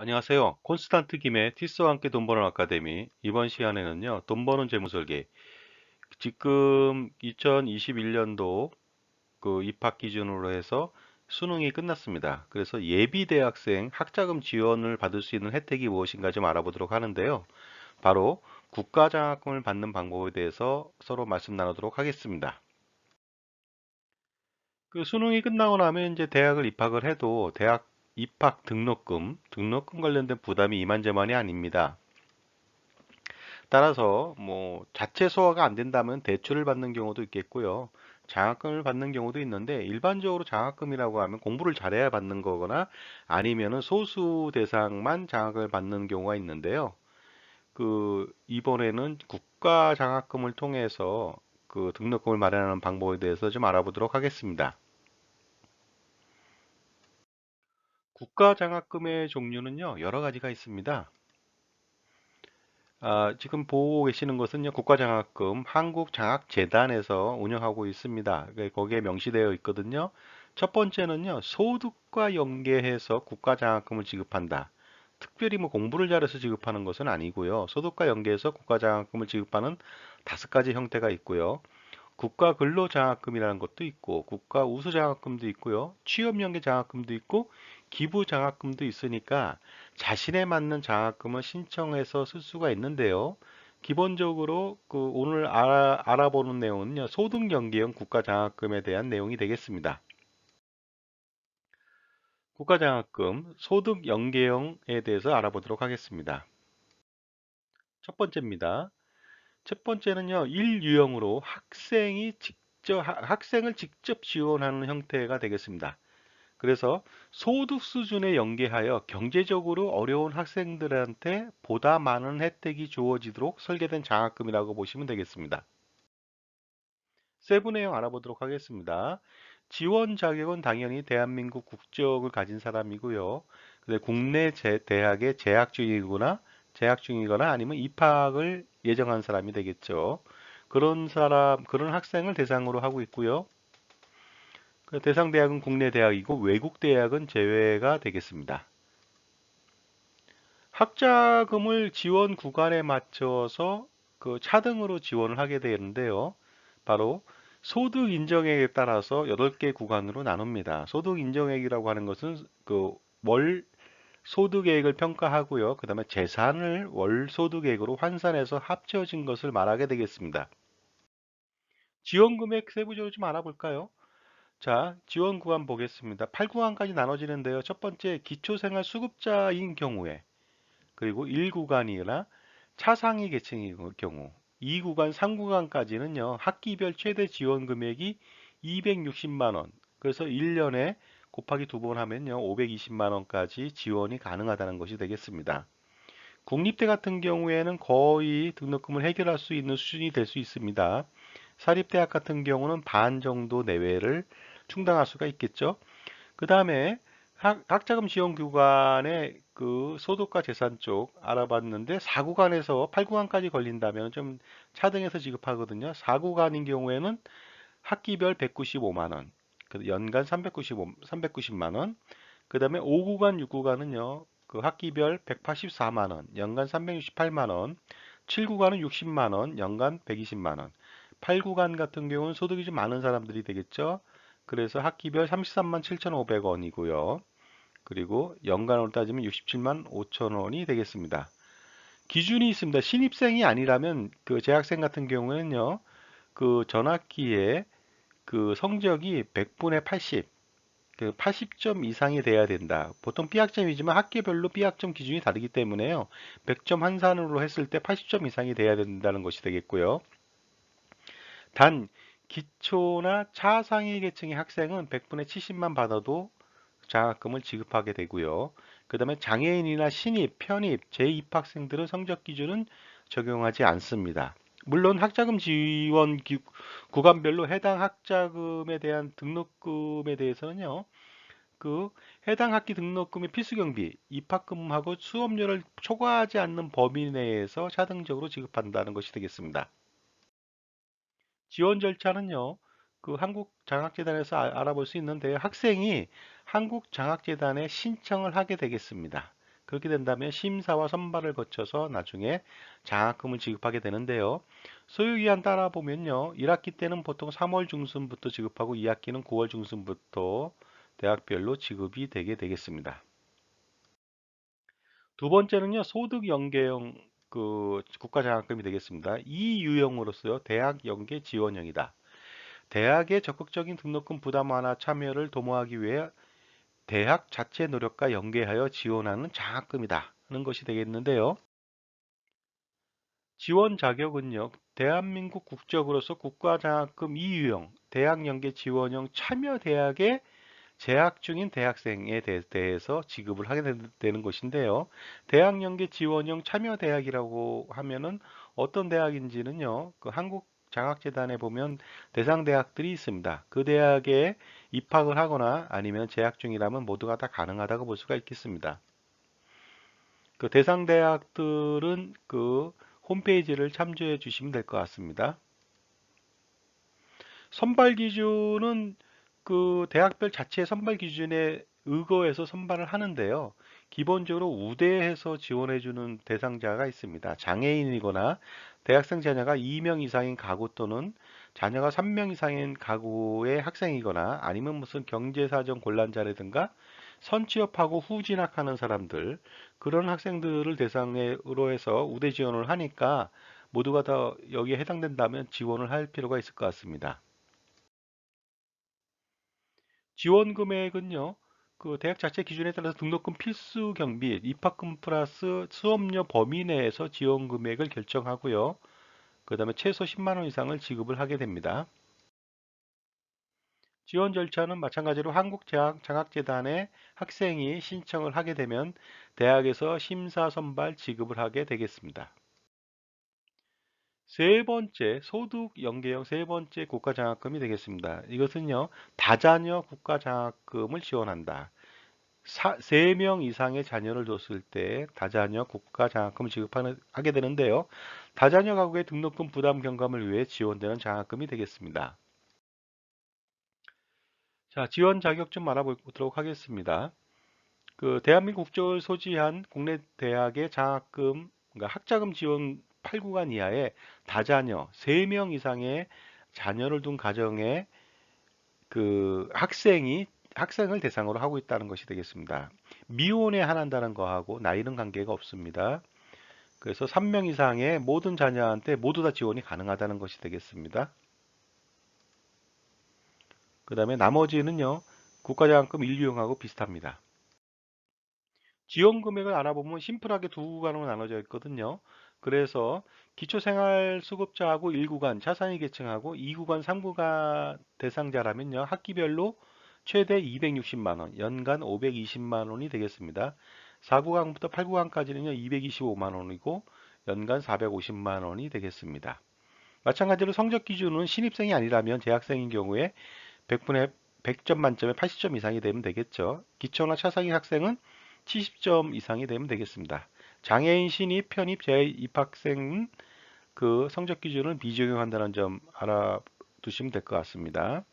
안녕하세요. 콘스탄트 김의 티스와 함께 돈 버는 아카데미. 이번 시간에는요, 돈 버는 재무 설계. 지금 2021년도 그 입학 기준으로 해서 수능이 끝났습니다. 그래서 예비 대학생 학자금 지원을 받을 수 있는 혜택이 무엇인가 좀 알아보도록 하는데요. 바로 국가장학금을 받는 방법에 대해서 서로 말씀 나누도록 하겠습니다. 그 수능이 끝나고 나면 이제 대학을 입학을 해도 대학 입학 등록금, 등록금 관련된 부담이 이만저만이 아닙니다. 따라서 뭐 자체 소화가 안 된다면 대출을 받는 경우도 있겠고요. 장학금을 받는 경우도 있는데 일반적으로 장학금이라고 하면 공부를 잘해야 받는 거거나 아니면은 소수 대상만 장학을 받는 경우가 있는데요. 그 이번에는 국가 장학금을 통해서 그 등록금을 마련하는 방법에 대해서 좀 알아보도록 하겠습니다. 국가장학금의 종류는요, 여러 가지가 있습니다. 아, 지금 보고 계시는 것은요, 국가장학금 한국장학재단에서 운영하고 있습니다. 그, 거기에 명시되어 있거든요. 첫 번째는요, 소득과 연계해서 국가장학금을 지급한다. 특별히 뭐 공부를 잘해서 지급하는 것은 아니고요. 소득과 연계해서 국가장학금을 지급하는 다섯 가지 형태가 있고요. 국가 근로장학금이라는 것도 있고 국가 우수장학금도 있고요. 취업연계 장학금도 있고 기부 장학금도 있으니까 자신에 맞는 장학금을 신청해서 쓸 수가 있는데요. 기본적으로 그 오늘 알아, 알아 보는 내용은요. 소득연계형 국가장학금에 대한 내용이 되겠습니다. 국가장학금 소득연계형에 대해서 알아보도록 하겠습니다. 첫 번째입니다. 첫 번째는요, 일유형으로 학생이 직접, 학생을 직접 지원하는 형태가 되겠습니다. 그래서 소득 수준에 연계하여 경제적으로 어려운 학생들한테 보다 많은 혜택이 주어지도록 설계된 장학금이라고 보시면 되겠습니다. 세부 내용 알아보도록 하겠습니다. 지원 자격은 당연히 대한민국 국적을 가진 사람이고요. 국내 대학에 재학 중이거나 재학 중이거나 아니면 입학을 예정한 사람이 되겠죠. 그런 사람, 그런 학생을 대상으로 하고 있고요. 그 대상 대학은 국내 대학이고 외국 대학은 제외가 되겠습니다. 학자금을 지원 구간에 맞춰서 그 차등으로 지원을 하게 되는데요. 바로 소득 인정액에 따라서 8개 구간으로 나눕니다. 소득 인정액이라고 하는 것은 그 월 소득액을 평가하고요. 그 다음에 재산을 월 소득액으로 환산해서 합쳐진 것을 말하게 되겠습니다. 지원금액 세부적으로 좀 알아볼까요? 자, 지원 구간 보겠습니다. 8구간까지 나눠지는데요. 첫 번째, 기초생활 수급자인 경우에 그리고 1구간이나 차상위 계층의 경우 2구간, 3구간까지는요. 학기별 최대 지원 금액이 260만 원 그래서 1년에 곱하기 두 번 하면요. 520만 원까지 지원이 가능하다는 것이 되겠습니다. 국립대 같은 경우에는 거의 등록금을 해결할 수 있는 수준이 될 수 있습니다. 사립대학 같은 경우는 반 정도 내외를 충당할 수가 있겠죠. 그 다음에 학자금 지원 기관의 그 소득과 재산 쪽 알아봤는데 4구간에서 8구간까지 걸린다면 좀 차등해서 지급하거든요. 4구간인 경우에는 학기별 195만 원, 그 연간 395, 390만 원. 그 다음에 5구간, 6구간은요. 그 학기별 184만 원, 연간 368만 원. 7구간은 60만 원, 연간 120만 원. 8구간 같은 경우는 소득이 좀 많은 사람들이 되겠죠. 그래서 학기별 33만 7,500원이고요. 그리고 연간으로 따지면 67만 5천 원이 되겠습니다. 기준이 있습니다. 신입생이 아니라면 그 재학생 같은 경우에는요. 그 전학기에 그 성적이 100분의 80, 그 80점 이상이 돼야 된다. 보통 B학점이지만 학기별로 B학점 기준이 다르기 때문에요. 100점 한산으로 했을 때 80점 이상이 돼야 된다는 것이 되겠고요. 단 기초나 차상위 계층의 학생은 100분의 70만 받아도 장학금을 지급하게 되고요. 그 다음에 장애인이나 신입, 편입, 재입학생들은 성적 기준은 적용하지 않습니다. 물론 학자금 지원 기, 구간별로 해당 학자금에 대한 등록금에 대해서는요. 그 해당 학기 등록금의 필수 경비, 입학금하고 수업료를 초과하지 않는 범위 내에서 차등적으로 지급한다는 것이 되겠습니다. 지원 절차는요. 그 한국장학재단에서 아, 알아볼 수 있는데 학생이 한국장학재단에 신청을 하게 되겠습니다. 그렇게 된다면 심사와 선발을 거쳐서 나중에 장학금을 지급하게 되는데요. 소요기한 따라 보면요. 1학기 때는 보통 3월 중순부터 지급하고 2학기는 9월 중순부터 대학별로 지급이 되게 되겠습니다. 두 번째는요. 소득 연계형 그 국가 장학금이 되겠습니다. 이 유형으로서요. 대학 연계 지원형이다. 대학의 적극적인 등록금 부담 완화 참여를 도모하기 위해 대학 자체 노력과 연계하여 지원하는 장학금이다 하는 것이 되겠는데요. 지원 자격은요. 대한민국 국적으로서 국가장학금 2유형 대학연계 지원형 참여대학에 재학 중인 대학생에 대해서 지급을 하게 되는 것인데요. 대학 연계 지원형 참여 대학이라고 하면은 어떤 대학인지는요. 그 한국 장학재단에 보면 대상 대학들이 있습니다. 그 대학에 입학을 하거나 아니면 재학 중이라면 모두가 다 가능하다고 볼 수가 있겠습니다. 그 대상 대학들은 그 홈페이지를 참조해 주시면 될 것 같습니다. 선발 기준은 그 대학별 자체 선발 기준에 의거해서 선발을 하는데요. 기본적으로 우대해서 지원해주는 대상자가 있습니다. 장애인이거나 대학생 자녀가 2명 이상인 가구 또는 자녀가 3명 이상인 가구의 학생이거나 아니면 무슨 경제사정 곤란자라든가 선취업하고 후진학하는 사람들 그런 학생들을 대상으로 해서 우대 지원을 하니까 모두가 다 여기에 해당된다면 지원을 할 필요가 있을 것 같습니다. 지원 금액은요. 그 대학 자체 기준에 따라서 등록금 필수 경비, 입학금 플러스 수업료 범위 내에서 지원 금액을 결정하고요. 그 다음에 최소 10만 원 이상을 지급을 하게 됩니다. 지원 절차는 마찬가지로 한국장학재단에 학생이 신청을 하게 되면 대학에서 심사 선발 지급을 하게 되겠습니다. 세 번째 소득 연계형 세 번째 국가장학금이 되겠습니다. 이것은요 다자녀 국가장학금을 지원한다. 3명 이상의 자녀를 뒀을 때 다자녀 국가장학금을 지급하게 되는데요. 다자녀 가구의 등록금 부담 경감을 위해 지원되는 장학금이 되겠습니다. 자, 지원 자격 좀 알아보도록 하겠습니다. 그 대한민국 국적을 소지한 국내 대학의 장학금, 그러니까 학자금 지원 8구간 이하의 다자녀 3명 이상의 자녀를 둔 가정의 그 학생이 학생을 대상으로 하고 있다는 것이 되겠습니다. 미혼에 한한다는 거하고 나이는 관계가 없습니다. 그래서 3명 이상의 모든 자녀한테 모두 다 지원이 가능하다는 것이 되겠습니다. 그 다음에 나머지는요. 국가장학금 1유형하고 비슷합니다. 지원 금액을 알아보면 심플하게 두 구간으로 나눠져 있거든요. 그래서 기초생활수급자하고 1구간 자산위 계층하고 2구간 3구간 대상자라면요. 학기별로 최대 260만원, 연간 520만원이 되겠습니다. 4구간부터 8구간까지는요. 225만원이고 연간 450만원이 되겠습니다. 마찬가지로 성적 기준은 신입생이 아니라면 재학생인 경우에 100분의 100점 만점에 80점 이상이 되면 되겠죠. 기초나 차상위 학생은 70점 이상이 되면 되겠습니다. 장애인 신입, 편입, 재입학생 그 성적 기준을 비적용한다는 점 알아두시면 될 것 같습니다.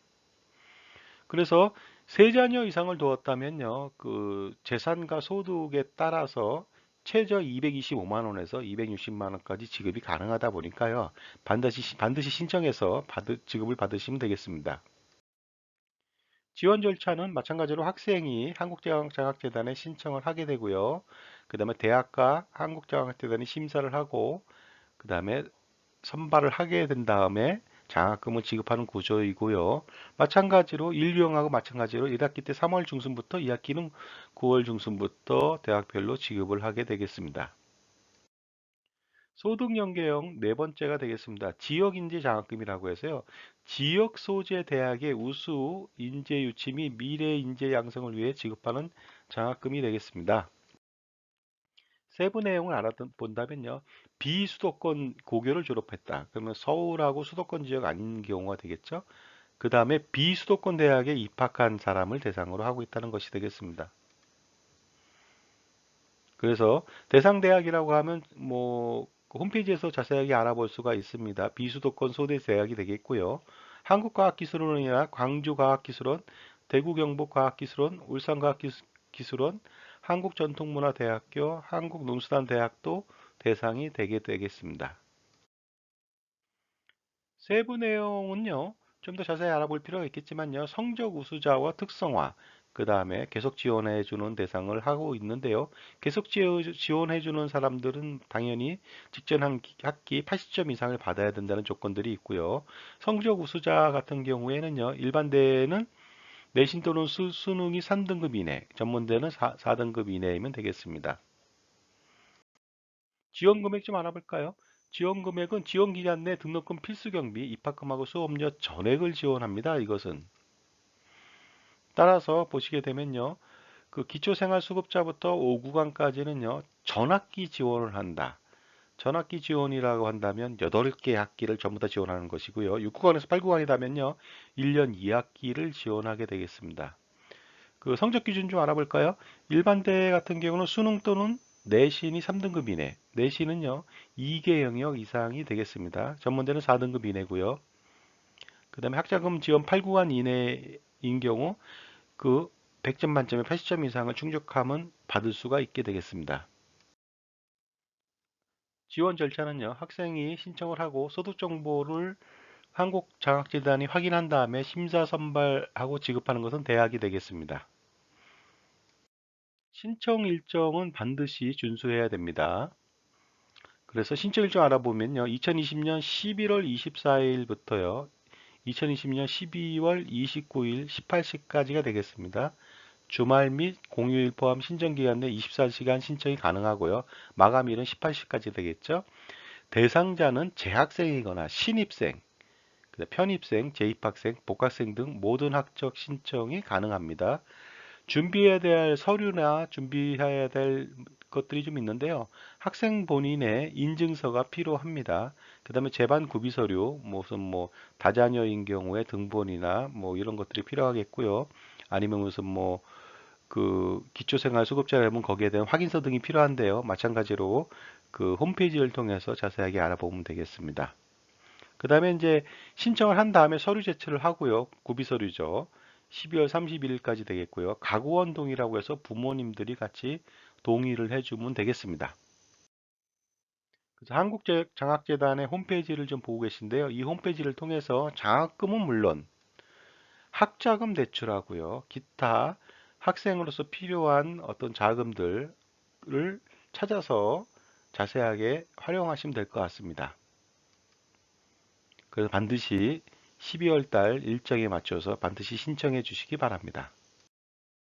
그래서 세 자녀 이상을 두었다면요, 그 재산과 소득에 따라서 최저 225만 원에서 260만 원까지 지급이 가능하다 보니까요, 반드시 반드시 신청해서 받으, 지급을 받으시면 되겠습니다. 지원 절차는 마찬가지로 학생이 한국장학재단에 신청을 하게 되고요. 그 다음에 대학과 한국장학재단이 심사를 하고 그 다음에 선발을 하게 된 다음에 장학금을 지급하는 구조이고요. 마찬가지로 1유형하고 마찬가지로 1학기 때 3월 중순부터 2학기는 9월 중순부터 대학별로 지급을 하게 되겠습니다. 소득연계형 네 번째가 되겠습니다. 지역인재 장학금이라고 해서요. 지역 소재 대학의 우수 인재 유치 및 미래 인재 양성을 위해 지급하는 장학금이 되겠습니다. 세부 내용을 알아본다면요. 비수도권 고교를 졸업했다. 그러면 서울하고 수도권 지역 아닌 경우가 되겠죠. 그 다음에 비수도권 대학에 입학한 사람을 대상으로 하고 있다는 것이 되겠습니다. 그래서 대상 대학이라고 하면 뭐 홈페이지에서 자세하게 알아볼 수가 있습니다. 비수도권 소대 대학이 되겠고요. 한국과학기술원이나 광주과학기술원, 대구경북과학기술원, 울산과학기술원, 한국전통문화대학교, 한국농수단대학도 대상이 되게 되겠습니다. 세부 내용은요, 좀 더 자세히 알아볼 필요가 있겠지만요, 성적 우수자와 특성화, 그 다음에 계속 지원해 주는 대상을 하고 있는데요. 계속 지원해 주는 사람들은 당연히 직전 한 학기 80점 이상을 받아야 된다는 조건들이 있고요. 성적 우수자 같은 경우에는요, 일반대는 내신 또는 수, 수능이 3등급 이내, 전문대는 4, 4등급 이내이면 되겠습니다. 지원 금액 좀 알아볼까요? 지원 금액은 지원 기간 내 등록금 필수 경비, 입학금하고 수업료 전액을 지원합니다. 이것은 따라서 보시게 되면요. 그 기초생활수급자부터 5구간까지는요. 전학기 지원을 한다. 전학기 지원이라고 한다면 8개 학기를 전부 다 지원하는 것이고요. 6구간에서 8구간이라면요. 1년 2학기를 지원하게 되겠습니다. 그 성적 기준 좀 알아볼까요? 일반대 같은 경우는 수능 또는 내신이 3등급 이내, 내신은요 2개 영역 이상이 되겠습니다. 전문대는 4등급 이내고요. 그 다음에 학자금 지원 8구간 이내인 경우 그 100점 만점에 80점 이상을 충족하면 받을 수가 있게 되겠습니다. 지원 절차는요, 학생이 신청을 하고 소득 정보를 한국장학재단이 확인한 다음에 심사 선발하고 지급하는 것은 대학이 되겠습니다. 신청 일정은 반드시 준수해야 됩니다. 그래서 신청 일정 알아보면요. 2020년 11월 24일부터요. 2020년 12월 29일 18시까지가 되겠습니다. 주말 및 공휴일 포함 신청기간 내 24시간 신청이 가능하고요. 마감일은 18시까지 되겠죠. 대상자는 재학생이거나 신입생, 편입생, 재입학생, 복학생 등 모든 학적 신청이 가능합니다. 준비해야 될 서류나 준비해야 될 것들이 좀 있는데요. 학생 본인의 인증서가 필요합니다. 그 다음에 재반 구비 서류, 무슨 뭐 다자녀인 경우에 등본이나 뭐 이런 것들이 필요하겠고요. 아니면 무슨 뭐 그 기초생활 수급자라면 거기에 대한 확인서 등이 필요한데요. 마찬가지로 그 홈페이지를 통해서 자세하게 알아보면 되겠습니다. 그 다음에 이제 신청을 한 다음에 서류 제출을 하고요. 구비 서류죠. 12월 31일까지 되겠고요. 가구원 동의라고 해서 부모님들이 같이 동의를 해주면 되겠습니다. 그래서 한국장학재단의 홈페이지를 좀 보고 계신데요. 이 홈페이지를 통해서 장학금은 물론 학자금 대출하고요. 기타 학생으로서 필요한 어떤 자금들을 찾아서 자세하게 활용하시면 될 것 같습니다. 그래서 반드시 12월 달 일정에 맞춰서 반드시 신청해 주시기 바랍니다.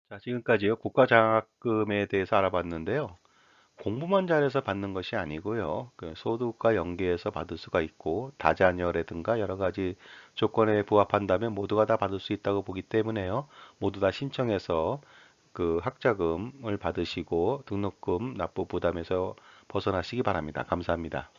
자, 지금까지 요. 국가장학금에 대해서 알아봤는데요. 공부만 잘해서 받는 것이 아니고요. 그 소득과 연계해서 받을 수가 있고 다자녀라든가 여러 가지 조건에 부합한다면 모두가 다 받을 수 있다고 보기 때문에요. 모두 다 신청해서 그 학자금을 받으시고 등록금 납부 부담에서 벗어나시기 바랍니다. 감사합니다.